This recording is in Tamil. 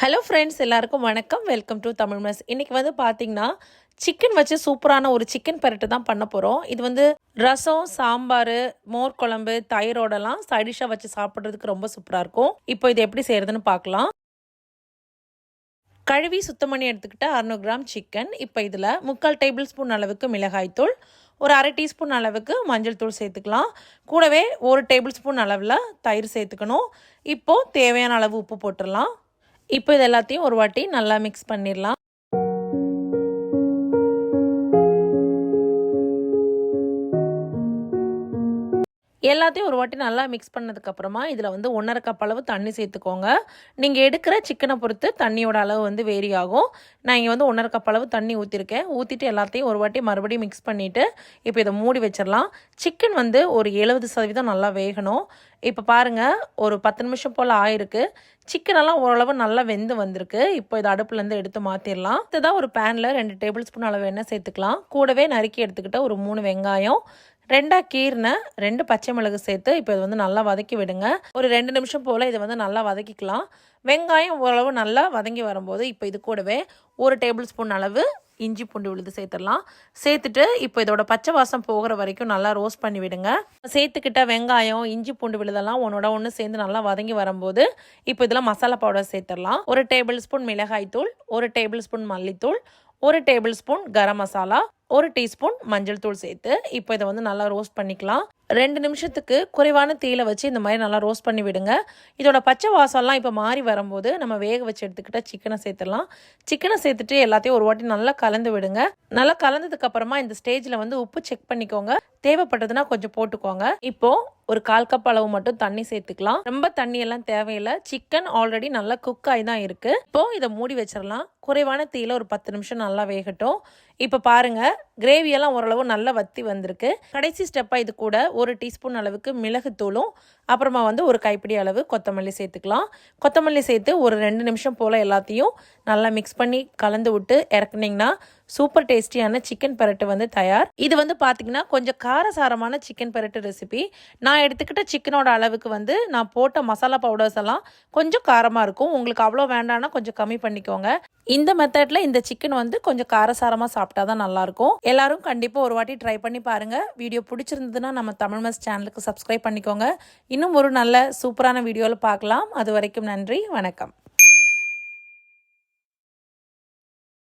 ஹலோ ஃப்ரெண்ட்ஸ் எல்லாருக்கும் வணக்கம். வெல்கம் டு தமிழ் மெஸ் இன்றைக்கி வந்து பார்த்தீங்கன்னா சிக்கன் வச்சு சூப்பரான ஒரு சிக்கன் பரட்டு தான் பண்ண போகிறோம் இது வந்து ரசம் சாம்பார் மோர் குழம்பு தயிரோடலாம் சைடிஷாக வச்சு சாப்பிட்றதுக்கு ரொம்ப சூப்பராக இருக்கும். இப்போ இது எப்படி செய்கிறதுன்னு பார்க்கலாம் கழுவி சுத்தம் பண்ணி எடுத்துக்கிட்ட அறநூறு கிராம் சிக்கன் இப்போ இதில் முக்கால் டேபிள் ஸ்பூன் அளவுக்கு மிளகாய்த்தூள் ஒரு அரை டீஸ்பூன் அளவுக்கு மஞ்சள் தூள் சேர்த்துக்கலாம். கூடவே ஒரு டேபிள் ஸ்பூன் அளவில் தயிர் சேர்த்துக்கணும். இப்போது தேவையான அளவு உப்பு போட்டுடலாம். இப்போ இது எல்லாத்தையும் ஒரு வாட்டி நல்லா மிக்ஸ் பண்ணிடலாம். எல்லாத்தையும் ஒரு வாட்டி நல்லா மிக்ஸ் பண்ணதுக்கப்புறமா இதில் வந்து ஒன்றரை கப் அளவு தண்ணி சேர்த்துக்கோங்க. நீங்கள் எடுக்கிற சிக்கனை பொறுத்து தண்ணியோட அளவு வந்து வேரி ஆகும். நான் இங்கே வந்து ஒன்றரை கப் அளவு தண்ணி ஊற்றிருக்கேன் ஊற்றிட்டு எல்லாத்தையும் ஒரு வாட்டி மறுபடியும் மிக்ஸ் பண்ணிவிட்டு இப்போ இதை மூடி வச்சிடலாம். சிக்கன் வந்து ஒரு எழுபது சதவீதம் நல்லா வேகணும். இப்போ பாருங்கள் ஒரு பத்து நிமிஷம் போல் ஆயிருக்கு. சிக்கனெல்லாம் ஓரளவு நல்லா வெந்து வந்திருக்கு. இப்போ இதை அடுப்புலேருந்து எடுத்து மாற்றிடலாம் இதுதான் ஒரு பேனில் ரெண்டு டேபிள் ஸ்பூன் அளவு எண்ணெய் சேர்த்துக்கலாம். கூடவே நறுக்கி எடுத்துக்கிட்ட ஒரு மூணு வெங்காயம். ரெண்டாக கீர்ன ரெண்டு பச்சை மிளகு சேர்த்து இப்போ இது வந்து நல்லா வதக்கி விடுங்க. ஒரு ரெண்டு நிமிஷம் போல் இதை வந்து நல்லா வதக்கிக்கலாம். வெங்காயம் ஓரளவு நல்லா வதங்கி வரும்போது இப்போ இது கூடவே ஒரு டேபிள் ஸ்பூன் அளவு இஞ்சி பூண்டு விழுது சேர்த்துடலாம். சேர்த்துட்டு இப்போ இதோட பச்சை வாசம் போகிற வரைக்கும் நல்லா ரோஸ்ட் பண்ணி விடுங்க. சேர்த்துக்கிட்ட வெங்காயம் இஞ்சி பூண்டு விழுதெல்லாம் ஒன்னோட ஒன்று சேர்ந்து நல்லா வதங்கி வரும்போது இப்போ இதில் மசாலா பவுடர் சேர்த்துடலாம். ஒரு டேபிள் ஸ்பூன் மிளகாய்த்தூள் ஒரு டேபிள் ஸ்பூன் மல்லித்தூள் ஒரு டேபிள் ஸ்பூன் கரம் மசாலா ஒரு டீஸ்பூன் மஞ்சள் தூள் சேர்த்து இப்போ இதை வந்து நல்லா ரோஸ்ட் பண்ணிக்கலாம். ரெண்டு நிமிஷத்துக்கு குறைவான தீயில வச்சு இந்த மாதிரி நல்லா ரோஸ்ட் பண்ணி விடுங்க. இதோட பச்சை வாசம்லாம் இப்போ மாறி வரும்போது நம்ம வேக வச்சு எடுத்துக்கிட்டால் சிக்கனை சேர்த்துடலாம். சிக்கனை சேர்த்துட்டு எல்லாத்தையும் ஒரு வாட்டி நல்லா கலந்து விடுங்க. நல்லா கலந்ததுக்கு அப்புறமா இந்த ஸ்டேஜில் வந்து உப்பு செக் பண்ணிக்கோங்க. தேவைப்பட்டதுன்னா கொஞ்சம் போட்டுக்கோங்க. இப்போ ஒரு கால் கப் அளவு மட்டும் தண்ணி சேர்த்துக்கலாம். ரொம்ப தண்ணி எல்லாம் தேவையில்லை. சிக்கன் ஆல்ரெடி நல்லா குக் ஆகி தான் இருக்கு. இப்போ இதை மூடி வச்சிடலாம். குறைவான தீயில ஒரு பத்து நிமிஷம் நல்லா வேகட்டும். இப்போ பாருங்க கிரேவியெல்லாம் ஓரளவு நல்லா வத்தி வந்திருக்கு. கடைசி ஸ்டெப்பாக இது கூட ஒரு டீஸ்பூன் அளவுக்கு மிளகுத்தூளும் அப்புறமா வந்து ஒரு கைப்பிடி அளவு கொத்தமல்லி சேர்த்துக்கலாம். கொத்தமல்லி சேர்த்து ஒரு ரெண்டு நிமிஷம் போல் எல்லாத்தையும் நல்லா மிக்ஸ் பண்ணி கலந்து விட்டு இறக்குனீங்கன்னா சூப்பர் டேஸ்டியான சிக்கன் பரட்டு வந்து தயார். இது வந்து பார்த்தீங்கன்னா கொஞ்சம் காரசாரமான சிக்கன் பரட்டு ரெசிபி நான் எடுத்துக்கிட்ட சிக்கனோட அளவுக்கு வந்து நான் போட்ட மசாலா பவுடர்ஸ் எல்லாம் கொஞ்சம் காரமாக இருக்கும். உங்களுக்கு அவ்வளோ வேண்டாம்னா கொஞ்சம் கம்மி பண்ணிக்கோங்க. இந்த மெத்தடில் இந்த சிக்கன் வந்து கொஞ்சம் காரசாரமாக சாப்பிட்டா தான் நல்லாயிருக்கும் எல்லாரும் கண்டிப்பாக ஒரு வாட்டி ட்ரை பண்ணி பாருங்கள் வீடியோ பிடிச்சிருந்ததுன்னா நம்ம தமிழ் மஸ் சேனலுக்கு சப்ஸ்கிரைப் பண்ணிக்கோங்க. இன்னும் ஒரு நல்ல சூப்பரான வீடியோவில் பார்க்கலாம். அது வரைக்கும் நன்றி வணக்கம்.